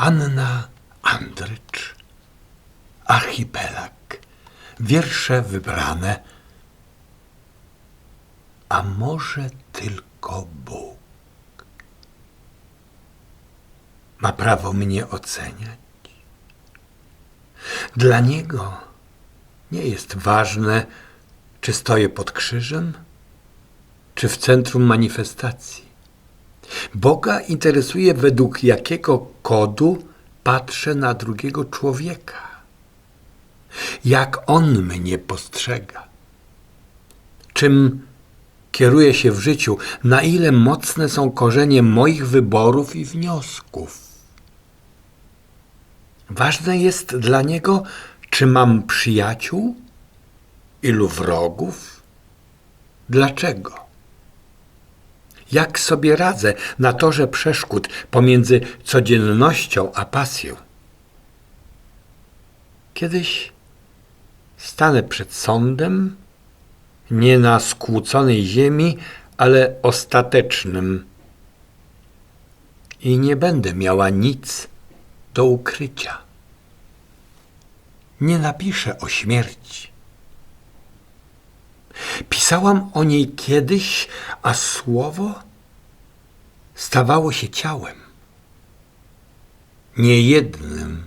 Anna Andrycz, Archipelag, wiersze wybrane, a może tylko Bóg ma prawo mnie oceniać. Dla Niego nie jest ważne, czy stoję pod krzyżem, czy w centrum manifestacji. Boga interesuje, według jakiego kodu patrzę na drugiego człowieka. Jak on mnie postrzega. Czym kieruję się w życiu, na ile mocne są korzenie moich wyborów i wniosków. Ważne jest dla niego, czy mam przyjaciół, ilu wrogów, dlaczego jak sobie radzę na torze przeszkód pomiędzy codziennością a pasją. Kiedyś stanę przed sądem, nie na skłóconej ziemi, ale ostatecznym. I nie będę miała nic do ukrycia. Nie napiszę o śmierci. Pisałam o niej kiedyś, a słowo stawało się ciałem. Niejednym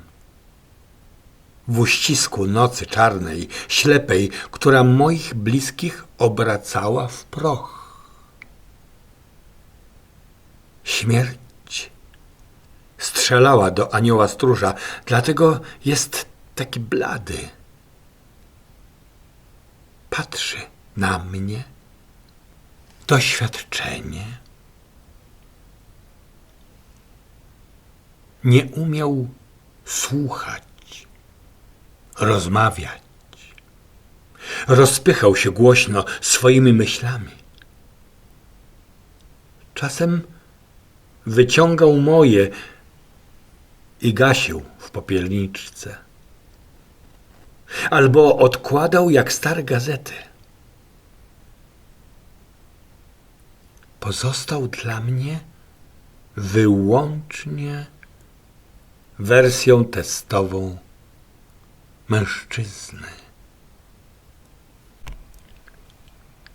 w uścisku nocy czarnej, ślepej, która moich bliskich obracała w proch. Śmierć strzelała do anioła stróża, dlatego jest taki blady. Patrzy na mnie. Doświadczenie. Nie umiał słuchać, rozmawiać. Rozpychał się głośno swoimi myślami. Czasem wyciągał moje i gasił w popielniczce. Albo odkładał jak stare gazety. Pozostał dla mnie wyłącznie wersją testową mężczyzny.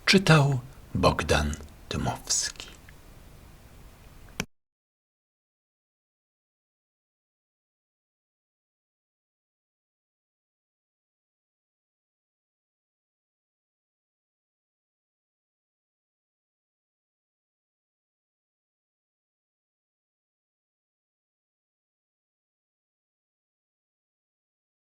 Czytał Bogdan Dymowski.